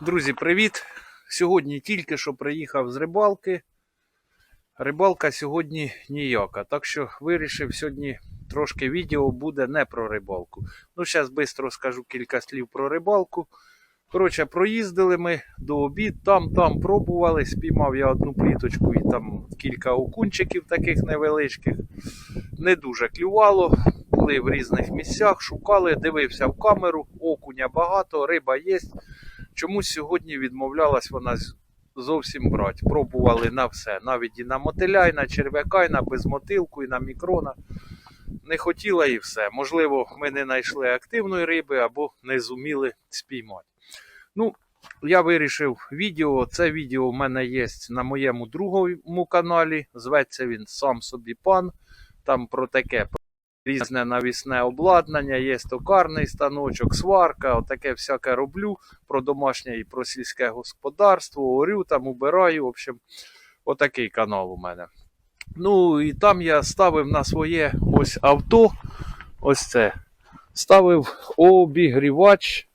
Друзі, привіт! Сьогодні тільки що приїхав з рибалки. Рибалка сьогодні ніяка. Так що вирішив сьогодні трошки відео буде не про рибалку. Ну, зараз швидко скажу кілька слів про рибалку. Коротше, проїздили ми до обід, там, там пробували, спіймав я одну пліточку і там кілька окунчиків таких невеличких. Не дуже клювало, були в різних місцях, шукали, дивився в камеру, окуня багато, риба є. Чомусь сьогодні відмовлялась вона зовсім брати. Пробували на все, навіть і на мотиля, і на черв'яка, і на безмотилку, і на мікрона. Не хотіла і все. Можливо, ми не знайшли активної риби або не зуміли спіймати. Ну, я вирішив відео. Це відео в мене є на моєму другому каналі. Зветься він Сам собі пан. Там про таке різне навісне обладнання, є токарний станочок, сварка, отаке всяке роблю про домашнє і про сільське господарство, орю там, убираю. В общем, отакий канал у мене. Ну і там я ставив на своє ось авто. Ось це. Ставив обігрівач,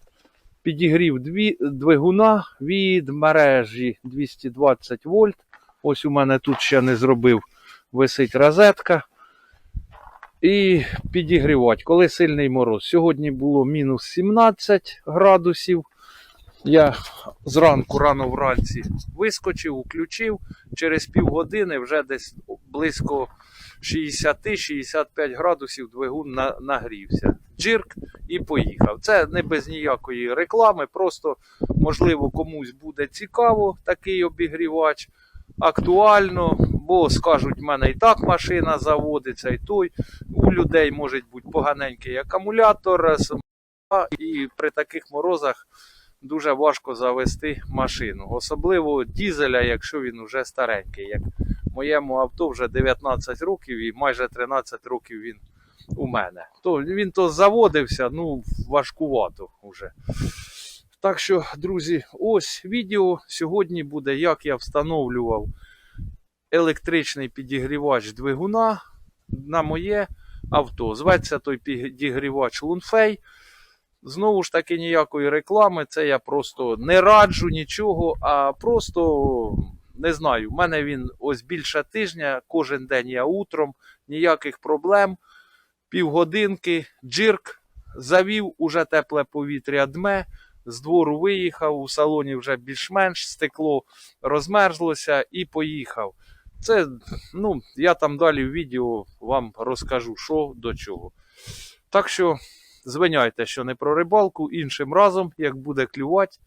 підігрів дві, двигуна від мережі 220 вольт. Ось у мене тут ще не зробив, висить розетка. І підігрівати, коли сильний мороз. Сьогодні було мінус 17 градусів. Я зранку рано вранці вискочив, включив. Через півгодини вже десь близько 60-65 градусів двигун на- нагрівся. Джирк і поїхав. Це не без ніякої реклами, просто можливо комусь буде цікаво такий обігрівач. Актуально, бо скажуть, в мене і так машина заводиться, і той. У людей може бути поганенький акумулятор, і при таких морозах дуже важко завести машину. Особливо дізеля, якщо він вже старенький. Як моєму авто вже 19 років і майже 13 років він у мене. То він то заводився, ну важкувато вже. Так що, друзі, ось відео сьогодні буде, як я встановлював електричний підігрівач двигуна на моє авто. Зветься той підігрівач Лунфей. Знову ж таки, ніякої реклами. Це я просто не раджу нічого, а просто не знаю. У мене він ось більше тижня, кожен день я утром, ніяких проблем. Півгодинки, джирк, завів, уже тепле повітря дме. З двору виїхав, у салоні вже більш-менш стекло розмерзлося і поїхав. Це, ну, я там далі в відео вам розкажу, що до чого. Так що, звиняйте, що не про рибалку, іншим разом, як буде клювати.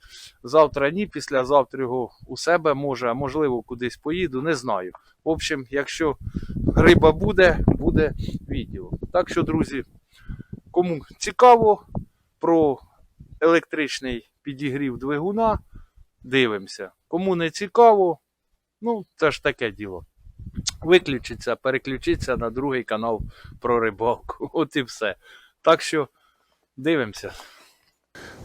Завтра ні, післязавтра його у себе може, а можливо кудись поїду, не знаю. В общем, якщо риба буде, буде відео. Так що, друзі, кому цікаво про електричний підігрів двигуна, дивимося. Кому не цікаво, ну, це ж таке діло. Виключиться, переключиться на другий канал про рибалку. От і все. Так що дивимося.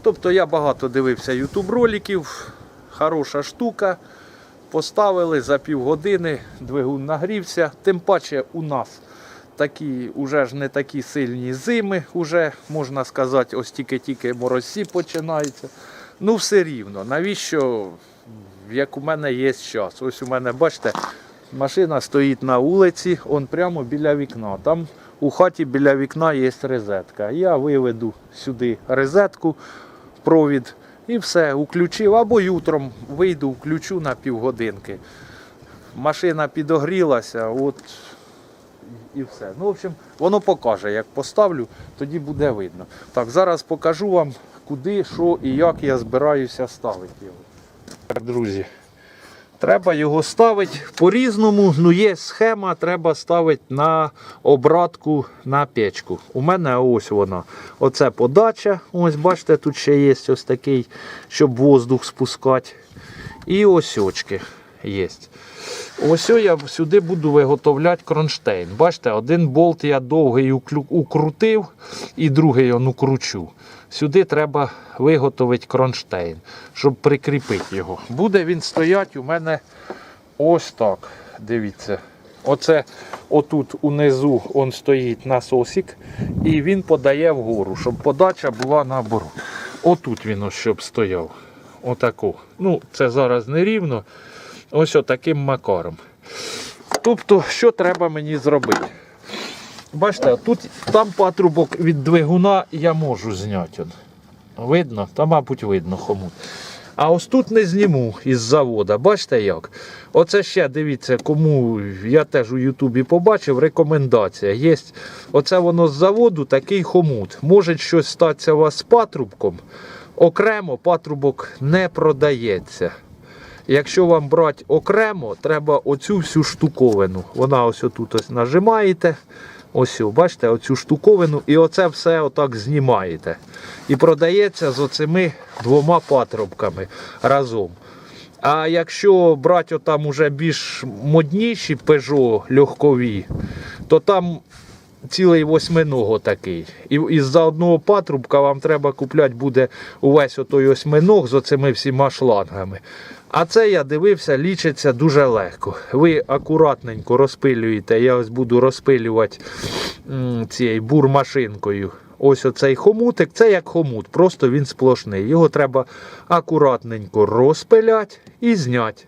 Тобто я багато дивився YouTube роликів, хороша штука. Поставили за півгодини, двигун нагрівся. Тим паче у нас такі уже ж не такі сильні зими, уже, можна сказати, ось тільки-тільки морозці починаються. Ну, все рівно. Навіщо, як у мене є час? Ось у мене, бачите, машина стоїть на вулиці, он прямо біля вікна. Там у хаті біля вікна є розетка. Я виведу сюди розетку, провід і все, включив. Або утром вийду, включу на півгодинки. Машина підогрілася, от і все. Ну, в общем, воно покаже, як поставлю, тоді буде видно. Так, зараз покажу вам, куди, що і як я збираюся ставити його. Друзі. Треба його ставити по-різному. Ну, є схема, треба ставити на обратку на печку. У мене ось вона. Оце подача. Ось бачите, тут ще є ось такий, щоб воздух спускати. І ось очки є. Ось я сюди буду виготовляти кронштейн. Бачите, один болт я довгий укрутив і другий он укручу. Сюди треба виготовити кронштейн, щоб прикріпити його. Буде він стояти у мене ось так. Дивіться. Оце отут унизу он стоїть насосик, і він подає вгору, щоб подача була наоборот. Отут він ось щоб стояв. Отаку. Ну, це зараз не рівно. Ось отаким макаром. Тобто, що треба мені зробити? Бачите, тут там патрубок від двигуна я можу зняти. Видно? Та, мабуть, видно хомут. А ось тут не зніму із завода. Бачите як? Оце ще дивіться, кому я теж у Ютубі побачив, рекомендація. Є. Оце воно з заводу такий хомут. Може щось статися у вас з патрубком. Окремо патрубок не продається. Якщо вам брати окремо, треба оцю всю штуковину. Вона ось тут ось нажимаєте. Ось, бачите, оцю штуковину, і оце все отак знімаєте. І продається з оцими двома патрубками разом. А якщо брати отам уже більш модніші Peugeot легкові, то там цілий восьминого такий. І із-за одного патрубка вам треба купляти буде увесь отой осьминог з оцими всіма шлангами. А це я дивився, лічиться дуже легко. Ви акуратненько розпилюєте. Я ось буду розпилювати цією бурмашинкою. Ось оцей хомутик, це як хомут, просто він сплошний. Його треба акуратненько розпиляти і зняти.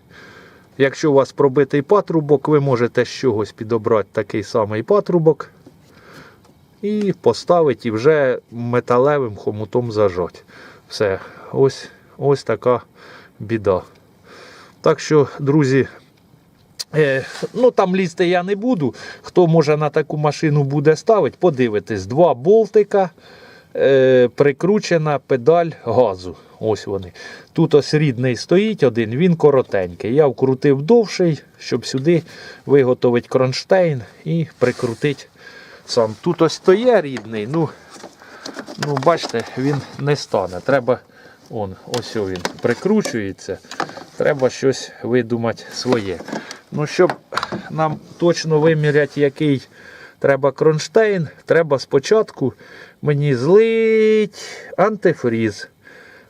Якщо у вас пробитий патрубок, ви можете з чогось підобрати такий самий патрубок і поставити і вже металевим хомутом зажати. Все, ось, ось така біда. Так що, друзі, е, ну там лізти я не буду. Хто може на таку машину буде ставити, подивитись, два болтика, е, прикручена педаль газу. Ось вони. Тут ось рідний стоїть один, він коротенький. Я вкрутив довший, щоб сюди виготовити кронштейн і прикрутити сам. Тут ось стоє рідний, ну, ну бачите, він не стане. Треба, он, ось він прикручується. Треба щось видумати своє. Ну, щоб нам точно виміряти, який треба кронштейн, треба спочатку мені злить антифріз.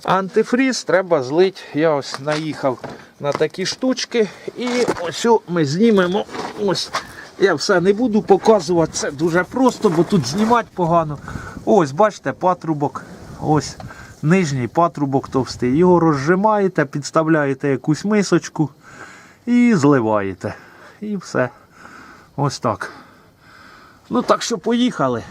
Антифріз треба злити. Я ось наїхав на такі штучки. І ось ми знімемо. Ось. Я все не буду показувати. Це дуже просто, бо тут знімати погано. Ось, бачите, патрубок. Ось нижній патрубок товстий. Його розжимаєте, підставляєте якусь мисочку і зливаєте. І все. Ось так. Ну так що поїхали.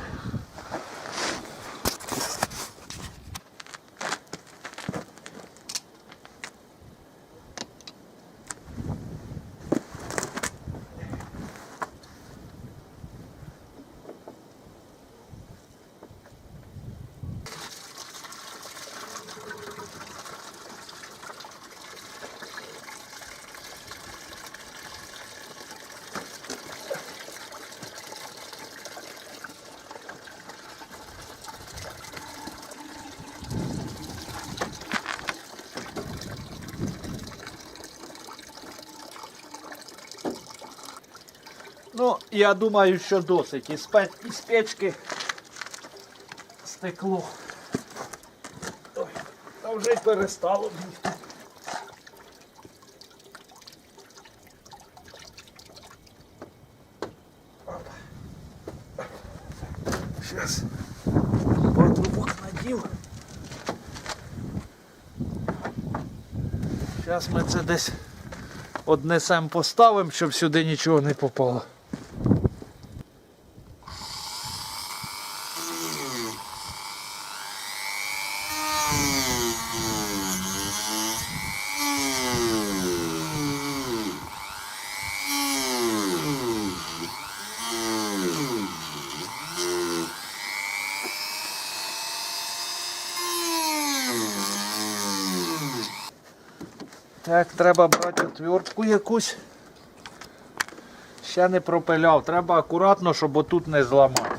Ну, я думаю, що досить. Із, із печки стекло. Ой, та вже й перестало бігти. Зараз патрубок надів. Зараз ми це десь однесемо поставимо, щоб сюди нічого не попало. Так, треба брати отвертку якусь. Ще не пропиляв. Треба акуратно, щоб отут не зламати.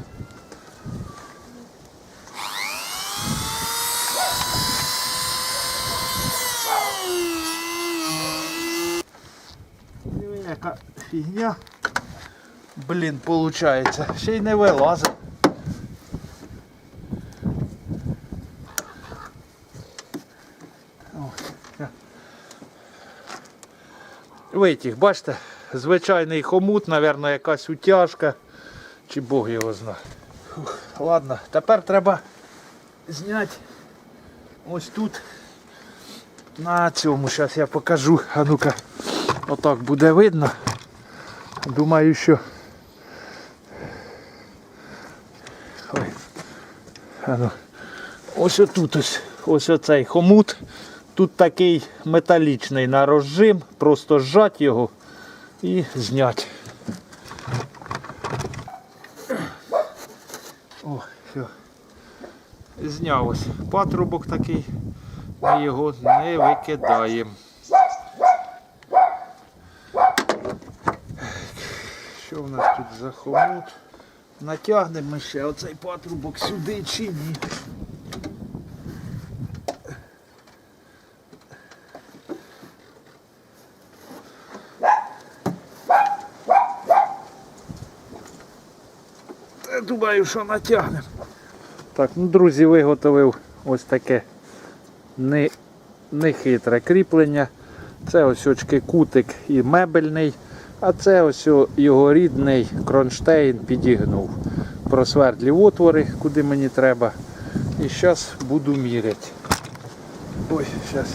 Яка фігня. Блін, виходить. Ще й не вилазить. Витяг, бачите, звичайний хомут, мабуть, якась утяжка. Чи Бог його знає. Ладно, тепер треба зняти ось тут На цьому зараз я покажу. А ну-ка, отак буде видно. Думаю, що. Ну. Ось отут ось, ось оцей хомут. Тут такий металічний на розжим, просто зжать його і зняти. О, все. Зняв ось патрубок такий. Ми його не викидаємо. Що в нас тут за хомут? Натягнемо ще оцей патрубок сюди чи ні. Та Думаю, що натягнемо. Так, ну друзі, виготовив ось таке не, нехитре кріплення. Це ось очки кутик і мебельний, а це ось його рідний кронштейн підігнув. Просвердлів отвори, куди мені треба. І зараз буду міряти. Ой, зараз.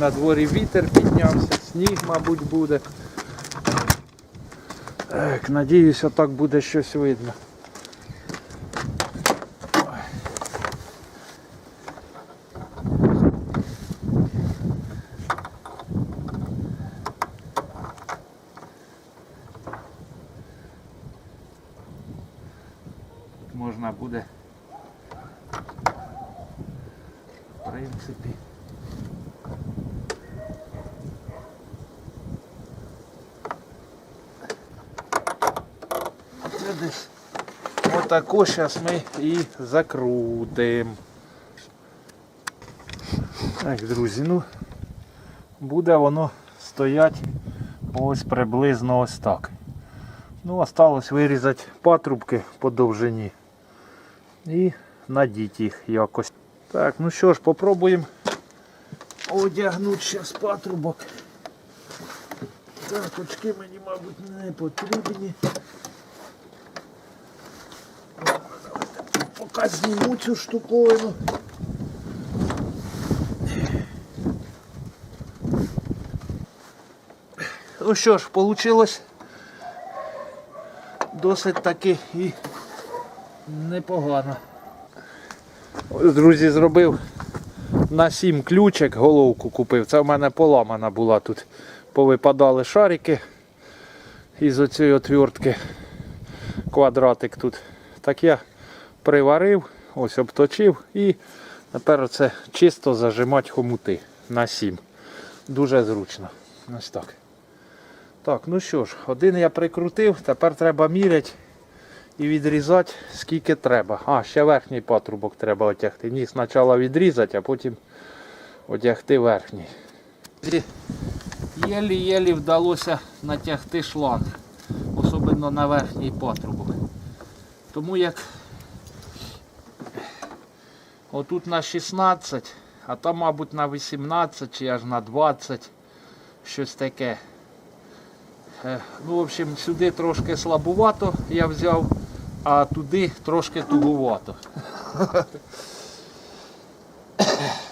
На дворі вітер піднявся, сніг, мабуть, буде. Так, надіюся, так буде щось видно. можна буде в принципі. Це десь отако зараз ми і закрутимо. Так, друзі, ну буде воно стоять ось приблизно ось так. Ну, осталось вирізати патрубки по довжині і надіть їх якось. Так, ну що ж, попробуємо одягнути зараз патрубок. Так, очки мені, мабуть, не потрібні. Зніму цю штуковину. Ну що ж, вийшло досить таки і непогано. Ось, друзі, зробив на 7 ключик, головку купив. Це в мене поламана була тут. Повипадали шарики із оцієї отвертки. Квадратик тут. Так я приварив, ось обточив і тепер це чисто зажимати хомути на 7. Дуже зручно. Ось так. Так, ну що ж, один я прикрутив, тепер треба міряти і відрізати скільки треба. А, ще верхній патрубок треба отягти. Ні, спочатку відрізати, а потім одягти верхній. Єлі-єлі вдалося натягти шланг, особливо на верхній патрубок. Тому як отут на 16, а там, мабуть, на 18 чи аж на 20, щось таке. Е, Ну, в общем, сюди трошки слабувато я взяв, а туди трошки тугувато.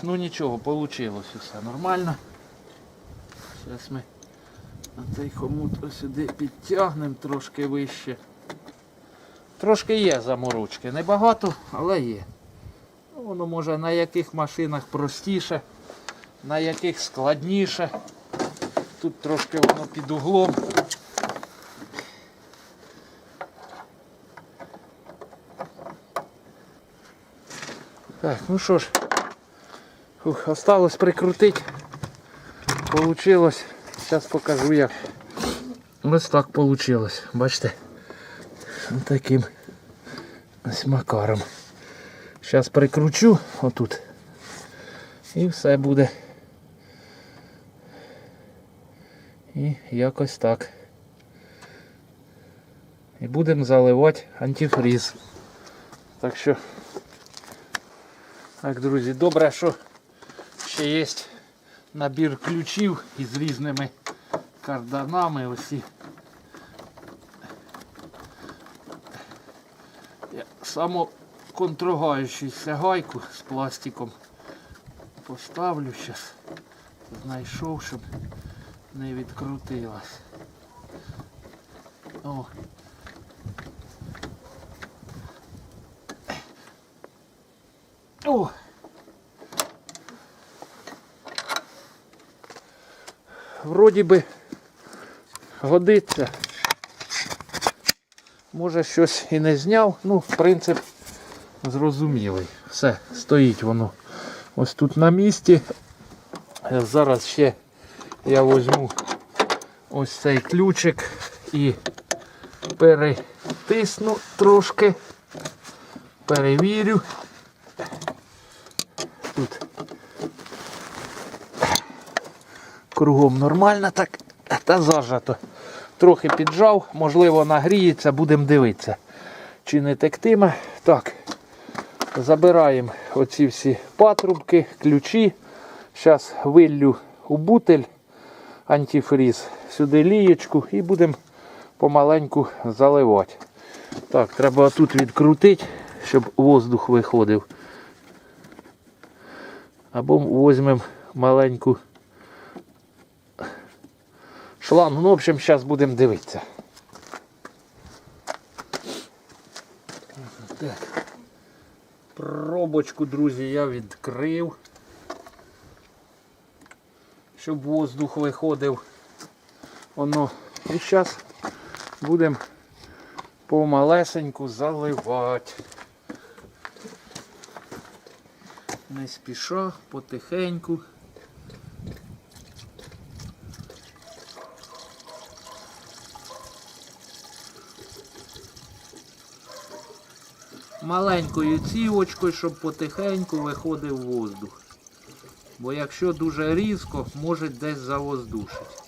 Ну нічого, вийшло все нормально. Зараз ми цей хомут сюди підтягнемо трошки вище. Трошки є заморочки. Небагато, але є. Воно може на яких машинах простіше, на яких складніше. Тут трошки воно під углом. Так, ну що ж, Ух, осталось прикрутити. Получилось. Зараз покажу як. Ось так получилось. Бачите? Таким ось макаром. Зараз прикручу отут. І все буде. І якось так. І будемо заливати антифріз. Так що, так, друзі, добре, що ще є набір ключів із різними карданами. Осі. Я самоконтрогаючуся гайку з пластиком поставлю зараз. знайшов, щоб не відкрутилась. О. О! Вроді би годиться. Може щось і не зняв, ну, в принцип зрозумілий. Все, стоїть воно ось тут на місці. Е, Зараз ще я візьму ось цей ключик і перетисну трошки. Перевірю. Тут кругом нормально так, та зажато. Трохи піджав, можливо, нагріється, будемо дивитися. Чи не тектиме. Так, забираємо оці всі патрубки, ключі. Зараз виллю у бутель антифріз, сюди лієчку і будемо помаленьку заливати. Так, треба тут відкрутити, щоб воздух виходив. Або візьмемо маленьку шлангу. Ну, в общем, зараз будемо дивитися. Так. Пробочку, друзі, я відкрив. Щоб воздух виходив. Воно. І зараз будемо помалесеньку заливати. Не спіша, потихеньку. Маленькою цівочкою, щоб потихеньку виходив воздух. Бо якщо дуже різко, може десь завоздушить.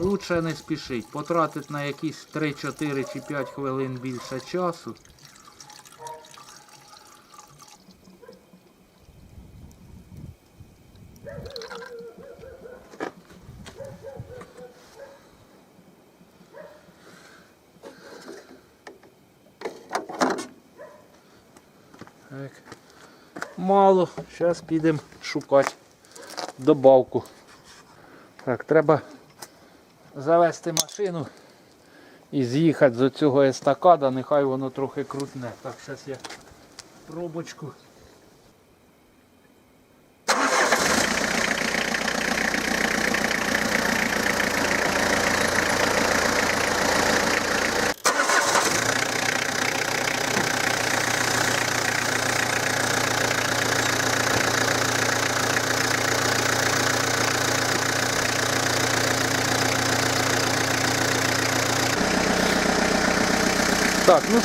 Лучше не спішить. Потратить на якісь 3, 4 чи 5 хвилин більше часу. Так. Мало. Зараз підемо шукати добавку. Так, треба завести машину і з'їхати з цього естакада, нехай воно трохи крутне. Так, зараз я пробочку.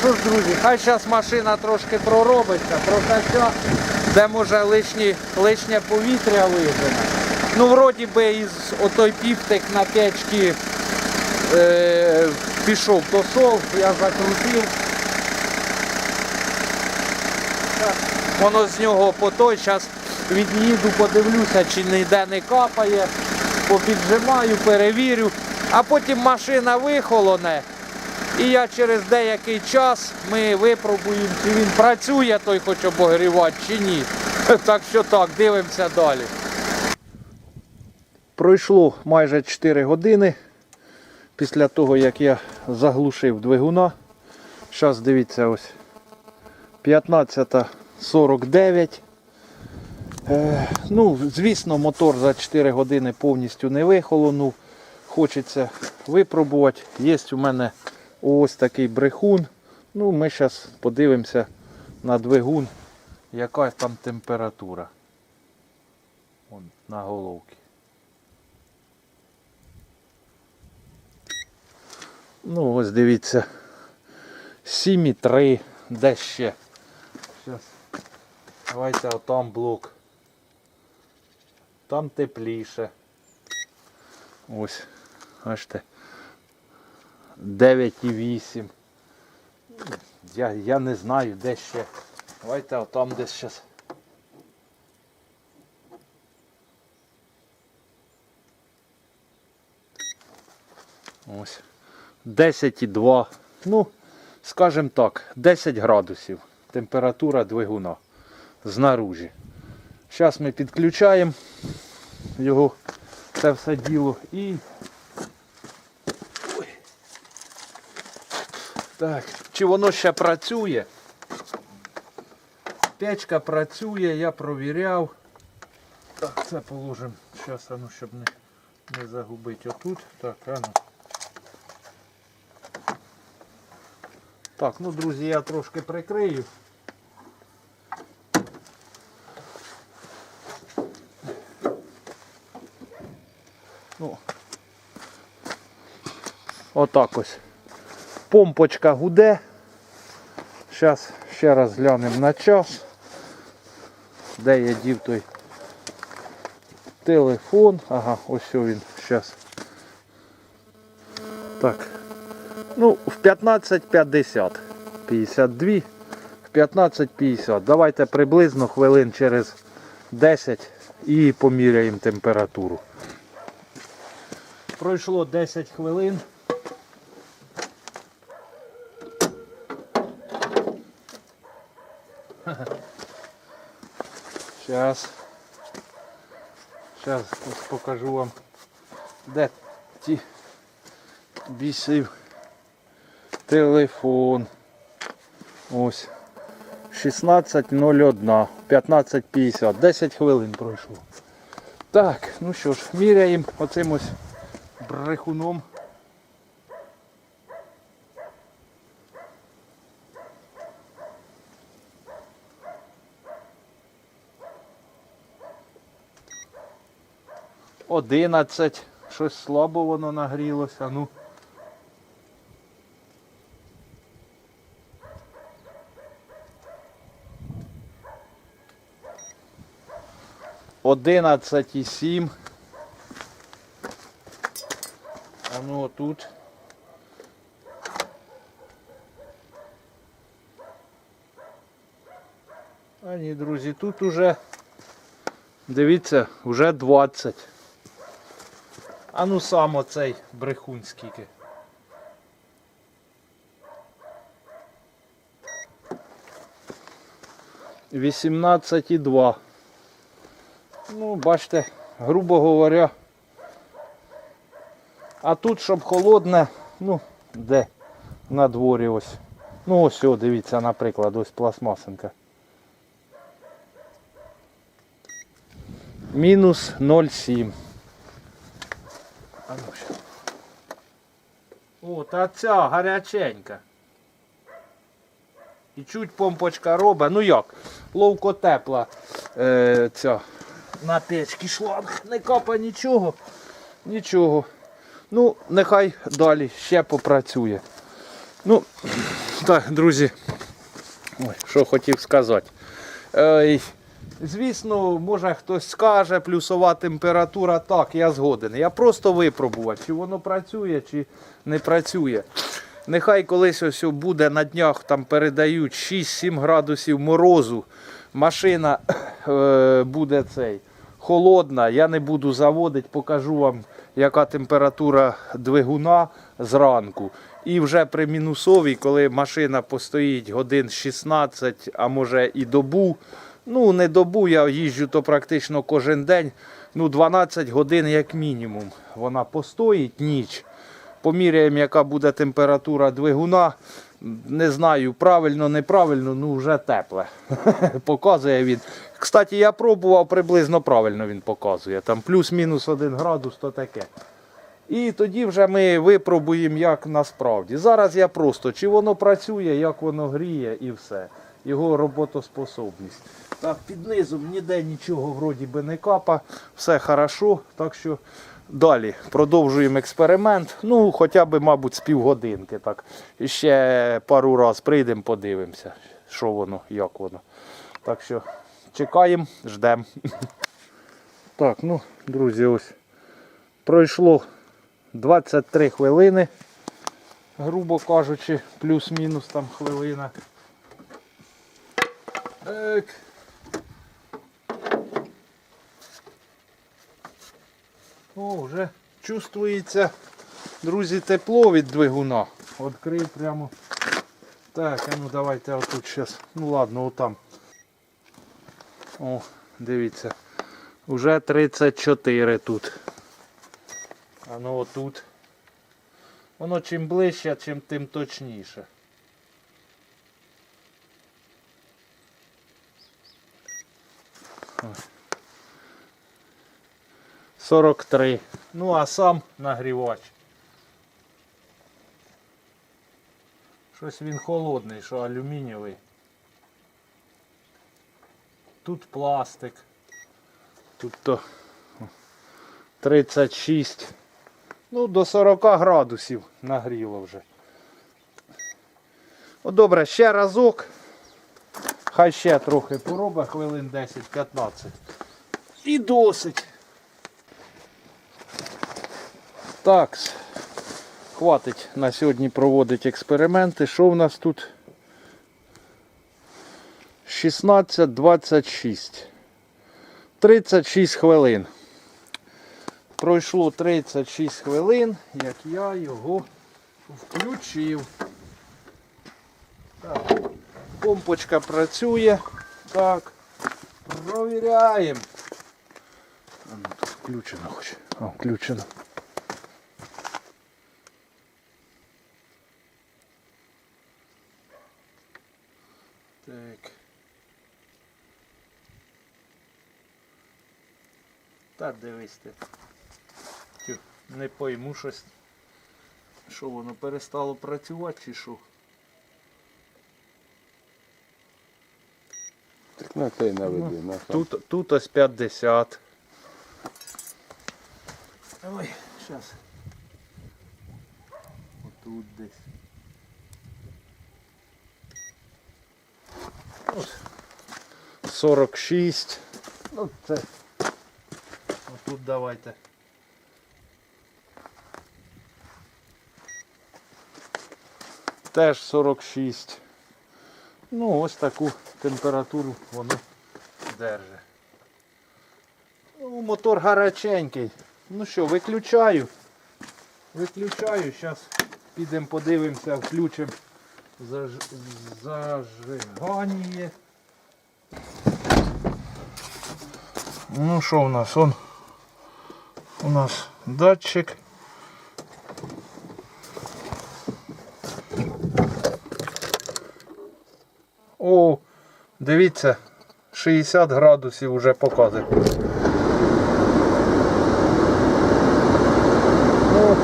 Що ж, друзі, хай зараз машина трошки проробиться, прокача, де може лишні, лишнє повітря вижене. Ну, вроді би із отой піптик на печці е, пішов тосол, я закрутив. Воно з нього по той час від'їду, подивлюся, чи ніде не капає, попіджимаю, перевірю, а потім машина вихолоне. І я через деякий час ми випробуємо, чи він працює, той хоч обогрівати, чи ні. Так що так, дивимося далі. Пройшло майже 4 години після того, як я заглушив двигуна. Зараз дивіться ось 15.49. Е, ну, звісно, мотор за 4 години повністю не вихолонув. Хочеться випробувати. Є у мене ось такий брехун. Ну, ми зараз подивимося на двигун, яка там температура. Вон, на головці. Ну, ось дивіться. 7,3, де ще. Зараз. Давайте отам блок. Там тепліше. Ось. Бачите. 9,8. Я, я не знаю, де ще. Давайте отам десь зараз. Ось. 10,2. Ну, скажімо так, 10 градусів. Температура двигуна знаружі. Зараз ми підключаємо. його це все діло. І. Так, чи воно ще працює? Печка працює, я провіряв. Так, це положимо. Зараз, ну, щоб не, не загубити отут. Так, а ну. Так, ну, друзі, я трошки прикрию. Ну, отак ось. Помпочка гуде. Зараз ще раз глянемо на час. Де я дів той телефон. Ага, ось він зараз. Так. Ну, в 15.50. 52. В 15.50. Давайте приблизно хвилин через 10 і поміряємо температуру. Пройшло 10 хвилин. Сейчас. Сейчас покажу вам, де ті бісив телефон. Ось. 16.01, 15.50, 10 хвилин пройшло. Так, ну що ж, міряємо оцим ось брехуном. Одинадцять. Щось слабо воно нагрілося. Ну. Одинадцять і сім. А ну тут. А ні, друзі, тут уже, дивіться, вже 20. А ну сам оцей брехун скільки. Вісімнадцять і два. Ну, бачите, грубо говоря. А тут, щоб холодне, ну, де? На дворі ось. Ну ось, о, дивіться, наприклад, ось пластмасинка. Мінус 0,7. А ще. О, та ця гаряченька. І чуть помпочка робить. Ну як? Ловко тепла е, ця. На печки шланг. Не капа нічого. Нічого. Ну, нехай далі ще попрацює. Ну, так, друзі. Ой, що хотів сказати. Ей, звісно, може хтось скаже, плюсова температура. Так, я згоден. Я просто випробував, чи воно працює, чи не працює. Нехай колись ось буде на днях, там передають 6-7 градусів морозу. Машина е, буде цей холодна. Я не буду заводити, покажу вам, яка температура двигуна зранку. І вже при мінусовій, коли машина постоїть годин 16, а може і добу. Ну, не добу, я їжджу то практично кожен день. Ну, 12 годин як мінімум. Вона постоїть ніч. Поміряємо, яка буде температура двигуна. Не знаю, правильно, неправильно, ну вже тепле. показує він. Кстати, я пробував приблизно правильно він показує. Там плюс-мінус 1 градус, то таке. І тоді вже ми випробуємо, як насправді. Зараз я просто, чи воно працює, як воно гріє і все. Його роботоспособність. Так, під низом ніде нічого вроді би не капа, все хорошо. Так що далі продовжуємо експеримент. Ну, хоча б, мабуть, з півгодинки. Так. Ще пару разів прийдемо, подивимося, що воно, як воно. Так що чекаємо, ждемо. Так, ну, друзі, ось пройшло 23 хвилини, грубо кажучи, плюс-мінус там хвилина. Так. О, вже чувствується, друзі, тепло від двигуна. Відкрив прямо. Так, ну давайте отут зараз. Ну ладно, отам. О, дивіться. Уже 34 тут. А ну отут. Воно чим ближче, чим тим точніше. Ось. 43. Ну а сам нагрівач. Щось він холодний, що алюмінієвий. Тут пластик. Тут то 36. Ну, до 40 градусів нагріло вже. О, добре, ще разок. Хай ще трохи поробить, хвилин 10-15. І досить. Так. Хватить на сьогодні проводити експерименти. Що в нас тут? 16.26. 36 хвилин. Пройшло 36 хвилин, як я його включив. Так. Помпочка працює. Так. Провіряємо. Ну, включено хоч. О, включено. Та дивись ти. Тю, не пойму щось. Що воно перестало працювати чи що? Так на той наведи, на. Тут, тут ось 50. Ой, зараз. Отут десь. Ось. 46. Ну це. Отут давайте. Теж 46. Ну, ось таку температуру воно держить. Ну, мотор гаряченький. Ну що, виключаю. Виключаю. Зараз підемо подивимося, включимо заж... зажигання. Ну що у нас? Он у нас датчик. О, дивіться, 60 градусів вже показує. Ну,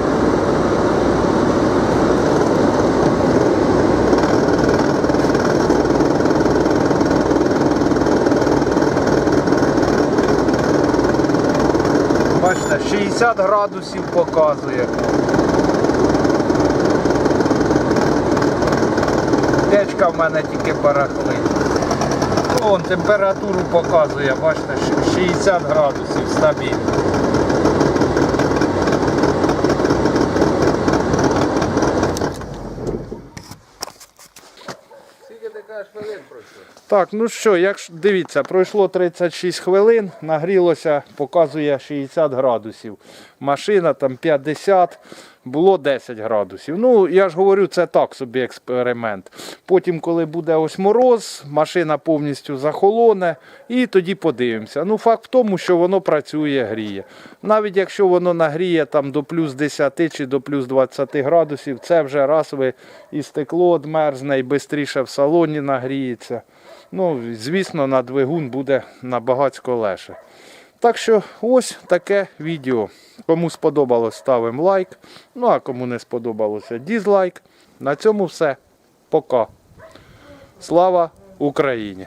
Бачите, 60 градусів показує. Течка в мене тільки барахлить. Вон температуру показує, бачите, 60 градусів стабільно. Скільки ти кажеш хвилин пройшло? Так, ну що, якщо дивіться, пройшло 36 хвилин, нагрілося, показує 60 градусів. Машина там 50, було 10 градусів. Ну, я ж говорю, це так собі експеримент. Потім, коли буде ось мороз, машина повністю захолоне і тоді подивимося. Ну, факт в тому, що воно працює, гріє. Навіть якщо воно нагріє там до плюс 10 чи до плюс 20 градусів, це вже раз ви і стекло одмерзне, і швидше в салоні нагріється. Ну, звісно, на двигун буде набагацько легше. Так що ось таке відео. Кому сподобалось, ставимо лайк. Ну а кому не сподобалося, дізлайк. На цьому все. Пока. Слава Україні!